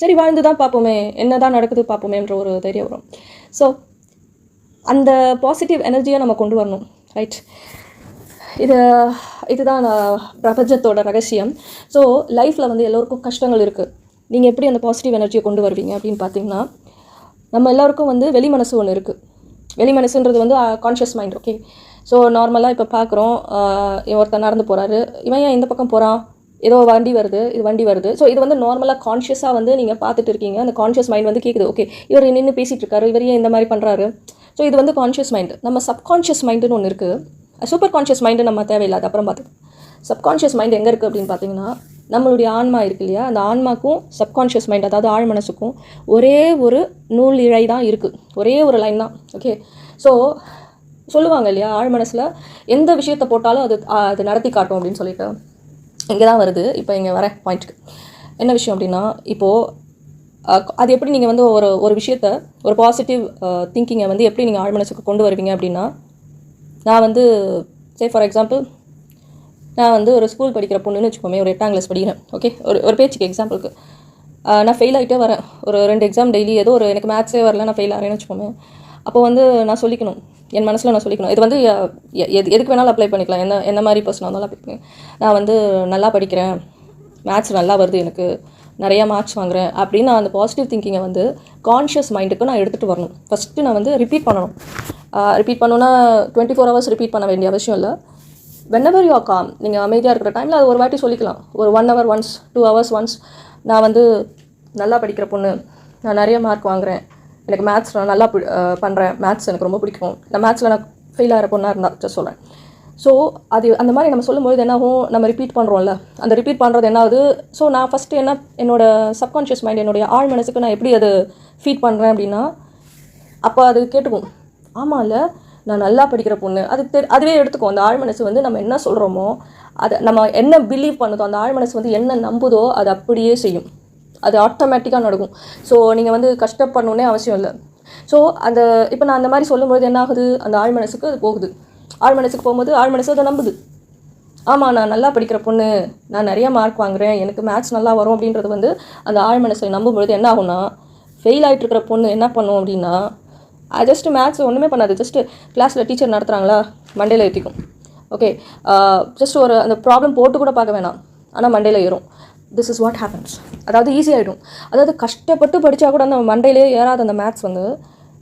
சரி வாழ்ந்து தான் பார்ப்போமே. என்ன தான் நடக்குது பார்ப்போமேன்ற ஒரு தைரியம் வரும். ஸோ அந்த பாசிட்டிவ் எனர்ஜியை நம்ம கொண்டு வரணும் ரைட் இது இதுதான் நான் பிரபஞ்சத்தோட ரகசியம். ஸோ லைஃப்பில் வந்து எல்லோருக்கும் கஷ்டங்கள் இருக்குது நீங்கள் எப்படி அந்த பாசிட்டிவ் எனர்ஜியை கொண்டு வருவீங்க அப்படின்னு பார்த்தீங்கன்னா நம்ம எல்லாருக்கும் வந்து வெளி மனசு ஒன்று இருக்குது வெளி மனசுன்றது வந்து கான்ஷியஸ் மைண்ட் ஓகே ஸோ நார்மலாக இப்போ பார்க்குறோம் ஒருத்தர் நடந்து போகிறாரு இவன் ஏன் இந்த பக்கம் போகிறான் ஏதோ வண்டி வருது இது வண்டி வருது. ஸோ இது வந்து நார்மலாக கான்ஷியஸாக வந்து நீங்கள் பார்த்துட்டு இருக்கீங்க. அந்த கான்ஷியஸ் மைண்ட் வந்து கேட்குது ஓகே இவர் நின்று பேசிகிட்டு இருக்காரு இவர் ஏன் இந்த மாதிரி பண்ணுறாரு ஸோ இது வந்து கான்ஷியஸ் மைண்ட் நம்ம சப்கான்ஷியஸ் மைண்டுன்னு ஒன்று இருக்குது சூப்பர் கான்ஷியஸ் மைண்டு நம்ம தேவையில்லாத அப்புறம் பார்த்து சப்கான்ஷியஸ் மைண்ட் எங்கே இருக்குது அப்படின்னு பார்த்தீங்கன்னா நம்மளுடைய ஆன்மா இருக்கு இல்லையா? அந்த ஆன்மாக்கும் சப்கான்ஷியஸ் மைண்ட் அதாவது ஆழ் மனசுக்கும் ஒரே ஒரு நூல் இழை தான் இருக்குது ஒரே ஒரு லைன் தான். ஓகே ஸோ சொல்லுவாங்க இல்லையா? ஆழ் மனசில் எந்த விஷயத்தை போட்டாலும் அது அது நடத்தி காட்டும் அப்படின்னு சொல்லிட்டு. இங்கே தான் வருது. இப்போ இங்கே வர பாயிண்ட்டுக்கு என்ன விஷயம் அப்படின்னா இப்போது அது எப்படி நீங்கள் வந்து ஒரு ஒரு விஷயத்த ஒரு பாசிட்டிவ் திங்கிங்கை வந்து எப்படி நீங்கள் ஆழ்மனசுக்கு கொண்டு வருவீங்க அப்படின்னா நான் வந்து சே ஃபார் எக்ஸாம்பிள் நான் வந்து ஒரு ஸ்கூல் படிக்கிற பொண்ணுன்னு வச்சுக்கோமே ஒரு எட்டாம் கிளாஸ் படிக்கிறேன் ஓகே ஒரு ஒரு பேச்சுக்கு எக்ஸாம்பிளுக்கு நான் ஃபெயில் ஆகிட்டே வரேன். ஒரு ரெண்டு எக்ஸாம் டெய்லி ஏதோ ஒரு எனக்கு மேத்ஸே வரல நான் ஃபெயில் ஆகிறேன்னு வச்சுக்கோமே. அப்போ வந்து நான் சொல்லிக்கணும். என் மனசில் நான் சொல்லிக்கணும். இது வந்து எ- எ- எது எதுக்கு வேணாலும் அப்ளை பண்ணிக்கலாம். என்ன என்ன மாதிரி பர்சனாக இருந்தாலும் அப்ளை பண்ணி. நான் வந்து நல்லா படிக்கிறேன். மேத்ஸ் நல்லா வருது எனக்கு. நிறையா மார்க்ஸ் வாங்குறேன். அப்படின்னு நான் அந்த பாசிட்டிவ் திங்கிங்கை வந்து கான்ஷியஸ் மைண்டுக்கு நான் எடுத்துகிட்டு வரணும். ஃபஸ்ட்டு நான் வந்து ரிப்பீட் பண்ணணும். ரிப்பீட் பண்ணோன்னா டுவெண்ட்டி ஃபோர் ஹவர்ஸ் ரிப்பீட் பண்ண வேண்டிய அவசியம் இல்லை. வென்னவர் யூ காம் நீங்கள் அமைதியாக இருக்கிற டைமில் அது ஒரு வாட்டி சொல்லிக்கலாம். ஒரு one hour once two hours once நான் வந்து நல்லா படிக்கிற பொண்ணு. நான் நிறைய மார்க் வாங்குகிறேன் எனக்கு மேத்ஸ் நான் நல்லா பண்ணுறேன் மேத்ஸ் எனக்கு ரொம்ப பிடிக்கும். நான் மேத்ஸில் நான் ஃபெயில் ஆகிற பொண்ணாக இருந்தால் ஜஸ்ட் சொல்கிறேன் ஸோ அது அந்த மாதிரி நம்ம சொல்லும்போது என்னாகும் நம்ம ரிப்பீட் பண்ணுறோம்ல அந்த ரிப்பீட் பண்ணுறது என்னாவது? ஸோ நான் ஃபஸ்ட்டு என்ன என்னோடய சப்கான்ஷியஸ் மைண்ட் என்னுடைய ஆழ் மனசுக்கு நான் எப்படி அது ஃபீட் பண்ணுறேன் அப்படின்னா அப்போ அது கேட்டுக்கும். ஆமாம்ல நான் நல்லா படிக்கிற பொண்ணு. அது தெ அதுவே எடுத்துக்கும். அந்த ஆழ் மனசு வந்து நம்ம என்ன சொல்கிறோமோ அதை நம்ம என்ன பிலீவ் பண்ணுதோ அந்த ஆழ் மனசு வந்து என்ன நம்புதோ அது அப்படியே செய்யும். அது ஆட்டோமேட்டிக்காக நடக்கும். ஸோ நீங்கள் வந்து கஷ்டப்படணுன்னே அவசியம் இல்லை. ஸோ அந்த இப்போ நான் அந்த மாதிரி சொல்லும்போது என்ன ஆகுது? அந்த ஆழ் மனசுக்கு அது போகுது. ஆழ் மனசுக்கு போகும்போது ஆழ் மனசு அதை நம்புது. ஆமாம் நான் நல்லா படிக்கிற பொண்ணு நான் நிறைய மார்க் வாங்குறேன் எனக்கு மேத்ஸ் நல்லா வரும் அப்படின்றது வந்து அந்த ஆழ் மனசை நம்பும் பொழுது என்ன ஆகும்னா ஃபெயில் ஆகிட்டு இருக்கிற பொண்ணு என்ன பண்ணும் அப்படின்னா ஜஸ்ட்டு மேத்ஸ் ஒன்றுமே பண்ணாது. ஜஸ்ட்டு கிளாஸில் டீச்சர் நடத்துகிறாங்களா மண்டேல ஏற்றிக்கும் ஓகே ஜஸ்ட் ஒரு அந்த ப்ராப்ளம் போட்டு கூட பார்க்க வேணாம். ஆனால் மண்டேல ஏறும். திஸ் இஸ் வாட் ஹேப்பன்ஸ் அதாவது ஈஸியாகிடும் அதாவது கஷ்டப்பட்டு படித்தா கூட அந்த மண்டையிலே ஏறாத அந்த மேத்ஸ் வந்து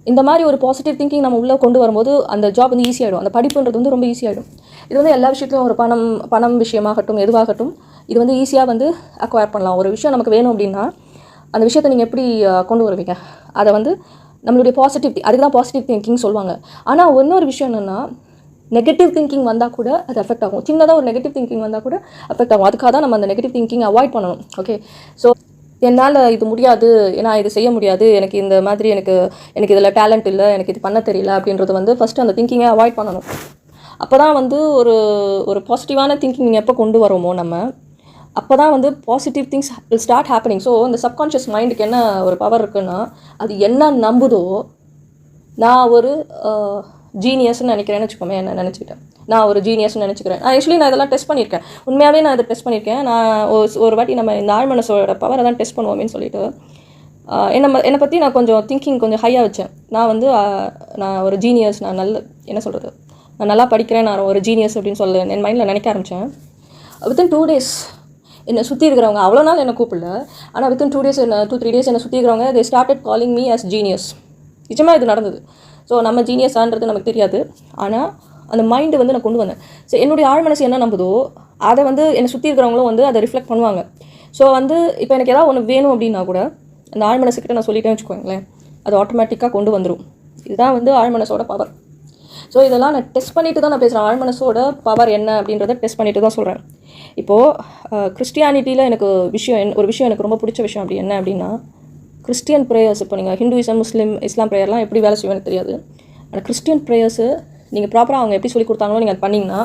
இந்த மாதிரி ஒரு பாசிட்டிவ் திங்கிங் நம்ம உள்ளே கொண்டு வரும்போது அந்த ஜாப் வந்து ஈஸியாகிடும் அந்த படிப்புன்றது வந்து ரொம்ப ஈஸியாகிடும் இது வந்து எல்லா விஷயத்துலையும் ஒரு பணம் பணம் விஷயமாகட்டும் எதுவாகட்டும் இது வந்து ஈஸியாக வந்து அக்வயர் பண்ணலாம். ஒரு விஷயம் நமக்கு வேணும் அப்படின்னா அந்த விஷயத்தை நீங்கள் எப்படி கொண்டு வருவீங்க? அதை வந்து நம்மளுடைய பாசிட்டிவ் அதுக்கு தான் பாசிட்டிவ் திங்கிங் சொல்லுவாங்க. ஆனால் இன்னொரு விஷயம் என்னென்னா நெகட்டிவ் திங்கிங் வந்தால் கூட அது அஃபெக்ட் ஆகும். சின்னதாக ஒரு நெகட்டிவ் திங்கிங் வந்தால் கூட அஃபெக்ட் ஆகும். அதுக்காக தான் நம்ம அந்த நெகட்டிவ் திங்கிங் அவாய்ட் பண்ணணும். ஓகே ஸோ என்னால் இது முடியாது. ஏன்னா இது செய்ய முடியாது. எனக்கு இந்த மாதிரி எனக்கு எனக்கு இதில் டேலண்ட் இல்லை. எனக்கு இது பண்ண தெரியல அப்படின்றது வந்து ஃபஸ்ட்டு அந்த திங்கிங்கை அவாய்ட் பண்ணணும். அப்போ தான் வந்து ஒரு ஒரு பாசிட்டிவான திங்கிங் எப்போ கொண்டு வரோமோ நம்ம அப்போ தான் வந்து positive things will start happening so இந்த சப்கான்ஷியஸ் மைண்டுக்கு என்ன ஒரு பவர் இருக்குன்னா அது என்ன நம்புதோ நான் ஒரு ஜீனியஸ்னு நினைக்கிறேன்னு வச்சுக்கோமே என்ன நினச்சிக்கிட்டேன். நான் ஒரு ஜீனியஸ்னு நினச்சிக்கிறேன். நான் ஆக்சுவலி நான் இதெல்லாம் டெஸ்ட் பண்ணியிருக்கேன். உண்மையாகவே நான் இதை டெஸ்ட் பண்ணியிருக்கேன். நான் ஒரு- வாட்டி நம்ம இந்த ஆழ்மனசோட பவரை தான் டெஸ்ட் பண்ணுவோமேன்னு சொல்லிட்டு என்னை ம- என்னை பற்றி நான் கொஞ்சம் திங்கிங் கொஞ்சம் ஹையாக வச்சேன். நான் வந்து நான் ஒரு ஜீனியஸ் நான் நல்ல என்ன சொல்கிறது நான் நல்லா படிக்கிறேன் நான் ஒரு ஜீனியஸ் அப்படின்னு சொல்ல என் மைண்டில் நினைக்க ஆரம்பித்தேன் வித்தின் டூ டேஸ் என்னை சுற்றி இருக்கிறவங்க அவ்வளோ நாள் என்னை கூப்பிடல. ஆனால் வித்தின் டூ டேஸ் என்ன டூ த்ரீ டேஸ் என்னை சுற்றி இருக்கிறவங்க they started calling me as genius நிஜமாக இது நடந்தது. ஸோ நம்ம ஜீனியஸான்றது நமக்கு தெரியாது. ஆனால் அந்த மைண்டு வந்து நான் கொண்டு வந்தேன். ஸோ என்னுடைய ஆழ்மனசு என்ன நம்புதோ அதை வந்து என்னை சுற்றி இருக்கிறவங்களும் வந்து அதை ரிஃப்ளெக்ட் பண்ணுவாங்க. ஸோ வந்து இப்போ எனக்கு ஏதாவது ஒன்று வேணும் அப்படின்னா கூட அந்த ஆழ்மனசுக்கிட்ட நான் சொல்லிட்டேன்னு வச்சுக்கோங்களேன் அது ஆட்டோமேட்டிக்காக கொண்டு வந்துடும் இதுதான் வந்து ஆழ்மனசோட பவர் ஸோ இதெல்லாம் நான் டெஸ்ட் பண்ணிட்டு தான் நான் பேசுகிறேன் ஆழ்மனசோட பவர் என்ன அப்படின்றத டெஸ்ட் பண்ணிட்டு தான் சொல்கிறேன் இப்போது கிறிஸ்டியானிட்டியில் எனக்கு விஷயம் என் ஒரு விஷயம் எனக்கு ரொம்ப பிடிச்ச விஷயம் அப்படி என்ன அப்படின்னா கிறிஸ்டியன் ப்ரேயர்ஸ் இப்போ நீங்கள் ஹிந்துவிசம் முஸ்லீம் இஸ்லாம் ப்ரேயர்லாம் எப்படி வேலை செய்வேன்னு தெரியாது. ஆனால் கிறிஸ்டியன் ப்ரேயர்ஸு நீங்கள் ப்ராப்பராக அவங்க எப்படி சொல்லி கொடுத்தாங்களோ நீங்கள் அது பண்ணிங்கன்னா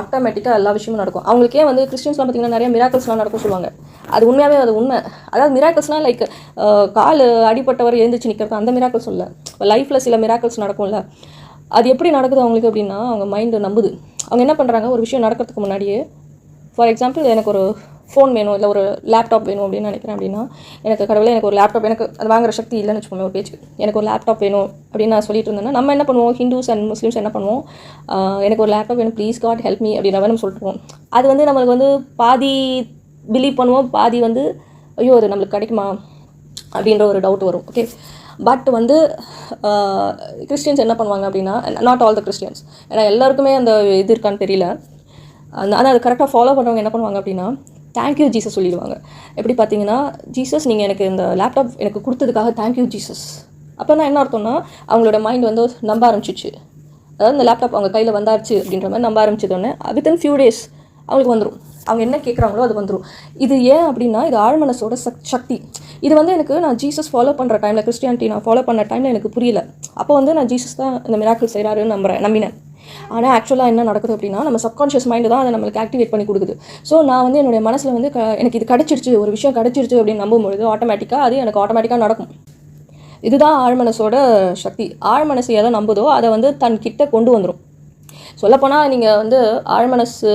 ஆட்டோமேட்டிக்காக எல்லா விஷயமும் நடக்கும். அவங்களுக்கே வந்து கிறிஸ்டியன்ஸ்லாம் பார்த்தீங்கன்னா நிறைய மிராக்கல்ஸ்லாம் நடக்கும் சொல்லுவாங்க. அது உண்மையாகவே அது உண்மை. அதாவது மிராக்கல்ஸ்னால் லைக் கால் அடிப்பட்டவர் எழுந்திரிச்சு நிற்கிறது அந்த மிராக்கல்ஸ் இல்லை. லைஃப்பில் சில மிராக்கல்ஸ் நடக்கும்ல. அது எப்படி நடக்குது அவங்களுக்கு அப்படின்னா அவங்க மைண்டு நம்புது. அவங்க என்ன பண்ணுறாங்க ஒரு விஷயம் நடக்கிறதுக்கு முன்னாடியே ஃபார் எக்ஸாம்பிள் எனக்கு ஒரு ஃபோன் வேணும் இல்லை ஒரு லேப்டாப் வேணும் அப்படின்னு நினைக்கிறேன் அப்படின்னா எனக்கு கடவுளே எனக்கு ஒரு லேப்டாப் எனக்கு அது வாங்குற சக்தி இல்லைன்னு வச்சுக்கோங்க ஒரு பேச்சு எனக்கு ஒரு லேப்டாப் வேணும் அப்படின்னு நான் சொல்லிட்டு இருந்தேன்னா நம்ம என்ன பண்ணுவோம்? ஹிந்துஸ் அண்ட் முஸ்லீம்ஸ் என்ன பண்ணுவோம்? எனக்கு ஒரு லேப்டாப் வேணும் ப்ளீஸ் காட் ஹெல்ப் மீ அப்படின்ற மாதிரி நம்ம சொல்லிட்டு போவோம் அது வந்து நம்மளுக்கு வந்து பாதி பிலீவ் பண்ணுவோம் பாதி வந்து ஐயோ அது நம்மளுக்கு கிடைக்குமா? அப்படின்ற ஒரு டவுட் வரும் ஓகே பட் வந்து கிறிஸ்டியன்ஸ் என்ன பண்ணுவாங்க அப்படின்னா நாட் ஆல் த கிறிஸ்டியன்ஸ் ஏன்னா எல்லாருக்குமே அந்த இது இருக்கான்னு தெரியல. ஆனால் அது கரெக்டாக ஃபாலோ பண்ணுறவங்க என்ன பண்ணுவாங்க அப்படின்னா தேங்க்யூ ஜீசஸ் சொல்லிடுவாங்க. எப்படி பார்த்தீங்கன்னா ஜீசஸ் நீங்கள் எனக்கு இந்த லேப்டாப் எனக்கு கொடுத்ததுக்காக தேங்க்யூ ஜீசஸ் அப்போனா என்ன அர்த்தம்னா அவங்களோட மைண்ட் வந்து நம்ப ஆரம்பிச்சிச்சு. அதாவது இந்த லேப்டாப் அவங்க கையில் வந்தாச்சு அப்படின்ற மாதிரி நம்ப ஆரம்பிச்சதோடனே வித்தின் ஃபியூ டேஸ் அவங்களுக்கு வந்துடும் அவங்க என்ன கேட்குறாங்களோ அது வந்துடும் இது ஏன் அப்படின்னா இது ஆழ்மனசோட சக் சக்தி. இது வந்து எனக்கு நான் ஜீசஸ் ஃபாலோ பண்ணுற டைமில் கிறிஸ்டியானிட்டி நான் ஃபாலோ பண்ண டைமில் எனக்கு புரியல. அப்போ வந்து நான் ஜீசஸ் தான் இந்த மிராக்கிள் செய்கிறாருன்னு நம்புறேன் நம்பினேன். ஆனால் ஆக்சுவலாக என்ன நடக்குது அப்படின்னா நம்ம சப்கான்ஷியஸ் மைண்டு தான் அதை நம்மளுக்கு ஆக்டிவேட் பண்ணி கொடுக்குது. ஸோ நான் வந்து என்னுடைய மனசில் வந்து க- எனக்கு இது கிடச்சிருச்சு ஒரு விஷயம் கிடச்சிருச்சு அப்படின்னு நம்பும்பொழுது ஆட்டோமேட்டிக்காக அது எனக்கு ஆட்டோமேட்டிக்காக நடக்கும். இதுதான் ஆழ்மனசோட சக்தி. ஆழ்மனசு எதை நம்புதோ அதை வந்து தன் கிட்ட கொண்டு வந்துடும் சொல்லப்போனால் நீங்கள் வந்து ஆழ்மனசு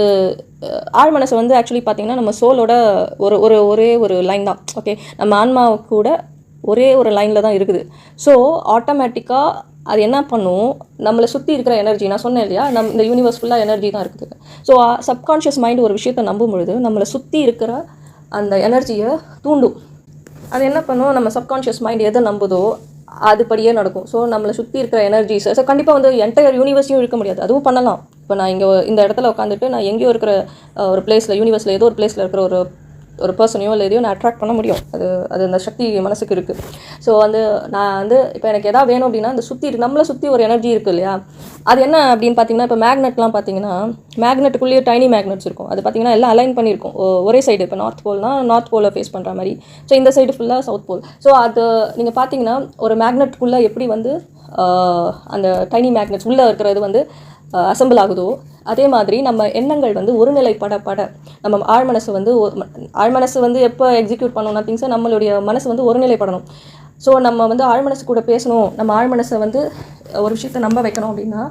ஆழ்மனசை வந்து ஆக்சுவலி பார்த்தீங்கன்னா நம்ம சோலோட ஒரு ஒரு ஒரே ஒரு லைன் தான். ஓகே நம்ம ஆன்மாவுக்கு கூட ஒரே ஒரு லைனில் தான் இருக்குது. ஸோ ஆட்டோமேட்டிக்காக அது என்ன பண்ணும்? நம்மளை சுற்றி இருக்கிற எனர்ஜி நான் சொன்னேன் இல்லையா? நம் இந்த யூனிவர்ஸ் ஃபுல்லாக எனர்ஜி தான் இருக்குது. ஸோ சப்கான்ஷியஸ் மைண்ட் ஒரு விஷயத்தை நம்பும் பொழுது நம்மளை சுற்றி இருக்கிற அந்த எனர்ஜியை தூண்டும். அது என்ன பண்ணும்? நம்ம சப்கான்ஷியஸ் மைண்ட் எதை நம்புதோ அதுபடியே நடக்கும். ஸோ நம்மளை சுற்றி இருக்கிற எனர்ஜிஸ் ஸோ கண்டிப்பாக வந்து என்டையர் யூனிவர்ஸையும் இருக்க முடியாது. அதுவும் பண்ணலாம். இப்போ நான் இங்கே இந்த இடத்துல உட்காந்துட்டு நான் எங்கேயோ இருக்கிற ஒரு பிளேஸில் யூனிவர்ஸில் ஏதோ ஒரு பிளேஸில் இருக்கிற ஒரு ஒரு பர்சனையோ இல்லை எதையோ நான் அட்ராக்ட் பண்ண முடியும். அது அது அந்த சக்தி மனசுக்கு இருக்குது ஸோ வந்து நான் வந்து இப்போ எனக்கு எதாவது வேணும் அப்படின்னா அந்த சுற்றி நம்மளை சுற்றி ஒரு எனர்ஜி இருக்குது இல்லையா? அது என்ன அப்படின்னு பார்த்தீங்கன்னா இப்போ மேக்னெட்லாம் பார்த்தீங்கன்னா மேக்னெட்டுக்குள்ளேயே டைனி மேக்னெட்ஸ் இருக்கும். அது பார்த்தீங்கன்னா எல்லாம் அலைன் பண்ணியிருக்கும். ஒரே சைடு இப்போ நார்த் போல்னா நார்த் போலை ஃபேஸ் பண்ணுற மாதிரி. ஸோ இந்த சைடு ஃபுல்லாக சவுத் போல் ஸோ அது நீங்கள் பார்த்தீங்கன்னா ஒரு மேக்னெட்டுக்குள்ளே எப்படி வந்து அந்த டைனி மேக்னெட்ஸ் உள்ளே இருக்கிறது வந்து அசம்பிள் ஆகுதோ? அதே மாதிரி நம்ம எண்ணங்கள் வந்து ஒருநிலைப்பட பட. நம்ம ஆழ்மனசு வந்து ஆழ்மனசு வந்து எப்போ எக்ஸிக்யூட் பண்ணணும்னா திங்ஸை நம்மளுடைய மனசு வந்து ஒருநிலைப்படணும். ஸோ நம்ம வந்து ஆழ்மனசு கூட பேசணும். நம்ம ஆழ்மனசை வந்து ஒரு விஷயத்தை நம்ப வைக்கணும் அப்படின்னா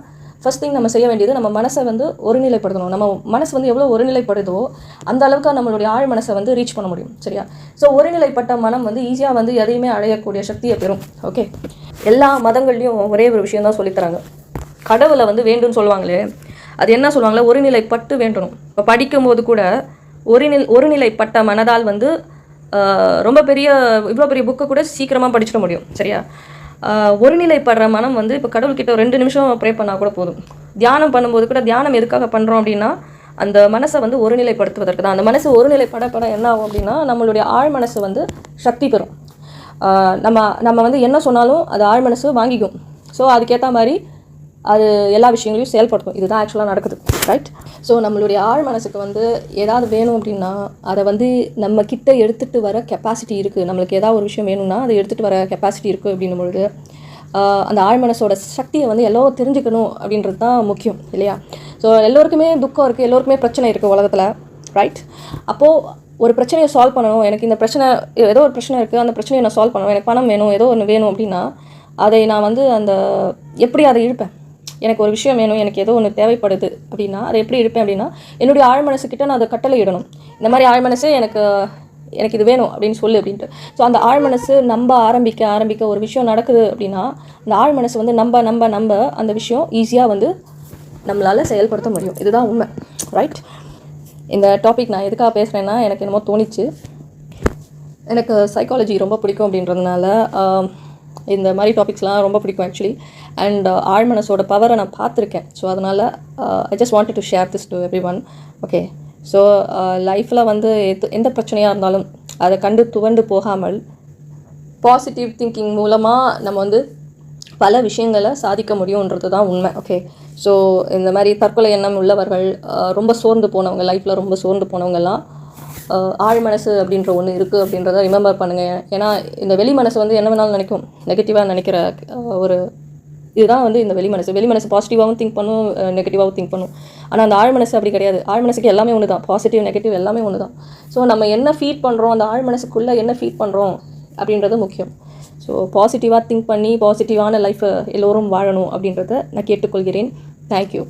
ஃபஸ்ட் திங் நம்ம செய்ய வேண்டியது நம்ம மனசை வந்து ஒருநிலைப்படுத்தணும். நம்ம மனசு வந்து எவ்வளோ ஒருநிலைப்படுதோ அந்த அளவுக்கு நம்மளுடைய ஆழ் மனசை வந்து ரீச் பண்ண முடியும். சரியா? ஸோ ஒருநிலைப்பட்ட மனம் வந்து ஈஸியாக வந்து எதையுமே அடையக்கூடிய சக்தியை பெறும். ஓகே எல்லா மதங்கள்லையும் ஒரே ஒரு விஷயம் தான் சொல்லித்தராங்க கடவுளை வந்து வேண்டும்னு சொல்லுவாங்களே அது என்ன சொல்லுவாங்களே? ஒருநிலைப்பட்டு வேண்டணும். இப்போ படிக்கும்போது கூட ஒருநில் ஒருநிலைப்பட்ட மனதால் வந்து ரொம்ப பெரிய இவ்வளோ பெரிய புக்கை கூட சீக்கிரமாக படிச்சிட முடியும். சரியா? ஒருநிலைப்படுற மனம் வந்து இப்போ கடவுள்கிட்ட ஒரு ரெண்டு நிமிஷம் ப்ரே பண்ணால் கூட போதும். தியானம் பண்ணும்போது கூட தியானம் எதுக்காக பண்ணுறோம் அப்படின்னா அந்த மனசை வந்து ஒருநிலைப்படுத்துவதற்கு தான். அந்த மனசு ஒருநிலைப்பட பட என்ன ஆகும் அப்படின்னா நம்மளுடைய ஆழ் மனசு வந்து சக்தி பெறும். நம்ம நம்ம வந்து என்ன சொன்னாலும் அது ஆழ் மனசு வாங்கிக்கும். ஸோ அதுக்கேற்ற மாதிரி அது எல்லா விஷயங்களையும் செயல்படுத்தும். இதுதான் ஆக்சுவலாக நடக்குது ரைட் ஸோ நம்மளுடைய ஆழ் மனசுக்கு வந்து ஏதாவது வேணும் அப்படின்னா அதை வந்து நம்ம கிட்ட எடுத்துகிட்டு வர கெப்பாசிட்டி இருக்குது நம்மளுக்கு ஏதாவது ஒரு விஷயம் வேணும்னா அதை எடுத்துகிட்டு வர கெப்பாசிட்டி இருக்குது அப்படின்னும் பொழுது அந்த ஆழ் மனசோட சக்தியை வந்து எல்லோரும் தெரிஞ்சுக்கணும் அப்படின்றது தான் முக்கியம் இல்லையா? ஸோ எல்லோருக்குமே துக்கம் இருக்குது எல்லோருக்குமே பிரச்சனை இருக்குது உலகத்தில் ரைட் அப்போது ஒரு பிரச்சனையை சால்வ் பண்ணணும். எனக்கு இந்த பிரச்சனை ஏதோ ஒரு பிரச்சனை இருக்குது அந்த பிரச்சனையை நான் சால்வ் பண்ணணும். எனக்கு பணம் வேணும் ஏதோ ஒன்று வேணும் அப்படின்னா அதை நான் வந்து அந்த எப்படி அதை இழுப்பேன்? எனக்கு ஒரு விஷயம் வேணும் எனக்கு ஏதோ ஒன்று தேவைப்படுது அப்படின்னா அதை எப்படி இருப்பேன் அப்படின்னா என்னுடைய ஆழ்மனசுக்கிட்ட நான் அதை கட்டளை இடணும். இந்த மாதிரி ஆழ்மனசே எனக்கு எனக்கு இது வேணும் அப்படின்னு சொல்லு அப்படின்ட்டு. ஸோ அந்த ஆழ்மனசு நம்ப ஆரம்பிக்க ஆரம்பிக்க ஒரு விஷயம் நடக்குது அப்படின்னா அந்த ஆழ்மனசு வந்து நம்ப நம்ப நம்ப அந்த விஷயம் ஈஸியாக வந்து நம்மளால் செயல்படுத்த முடியும். இதுதான் உண்மை. ரைட் இந்த டாபிக் நான் எதுக்காக பேசுகிறேன்னா எனக்கு என்னமோ தோணிச்சு. எனக்கு சைக்காலஜி ரொம்ப பிடிக்கும் அப்படின்றதுனால இந்த மாதிரி டாபிக்ஸ்லாம் ரொம்ப பிடிக்கும் ஆக்சுவலி அண்ட் uh, ஆழ்மனசோட பவரை நான் பார்த்துருக்கேன். ஸோ அதனால் I just wanted to share this to everyone okay so லைஃப்பில் வந்து எது எந்த பிரச்சனையாக இருந்தாலும் அதை கண்டு துவண்டு போகாமல் பாசிட்டிவ் திங்கிங் மூலமாக நம்ம வந்து பல விஷயங்களை சாதிக்க முடியுன்றது தான் உண்மை. ஓகே ஸோ இந்த மாதிரி தற்கொலை எண்ணம் உள்ளவர்கள் uh, ரொம்ப சோர்ந்து போனவங்க லைஃப்பில் ரொம்ப சோர்ந்து போனவங்கெல்லாம் ஆழ் மனசு அப்படின்ற ஒன்று இருக்குது அப்படின்றத ரிமெம்பர் பண்ணுங்கள் ஏன்னா இந்த வெளி மனசு வந்து என்ன வேணாலும் நினைக்கும். நெகட்டிவாக நினைக்கிற ஒரு இதுதான் வந்து இந்த வெளி மனசு. வெளி மனசு பாசிட்டிவாகவும் திங்க் பண்ணும் நெகட்டிவாகவும் திங்க் பண்ணும். ஆனால் அந்த ஆழ் மனசு அப்படி கிடையாது. ஆழ் மனசுக்கு எல்லாமே ஒன்று தான் பாசிட்டிவ் நெகட்டிவ் எல்லாமே ஒன்று தான் ஸோ நம்ம என்ன ஃபீட் பண்ணுறோம் அந்த ஆழ் மனசுக்குள்ளே என்ன ஃபீட் பண்ணுறோம் அப்படின்றது முக்கியம். ஸோ பாசிட்டிவாக திங்க் பண்ணி பாசிட்டிவான லைஃப்பை எல்லோரும் வாழணும் அப்படின்றத நான் கேட்டுக்கொள்கிறேன். தேங்க்யூ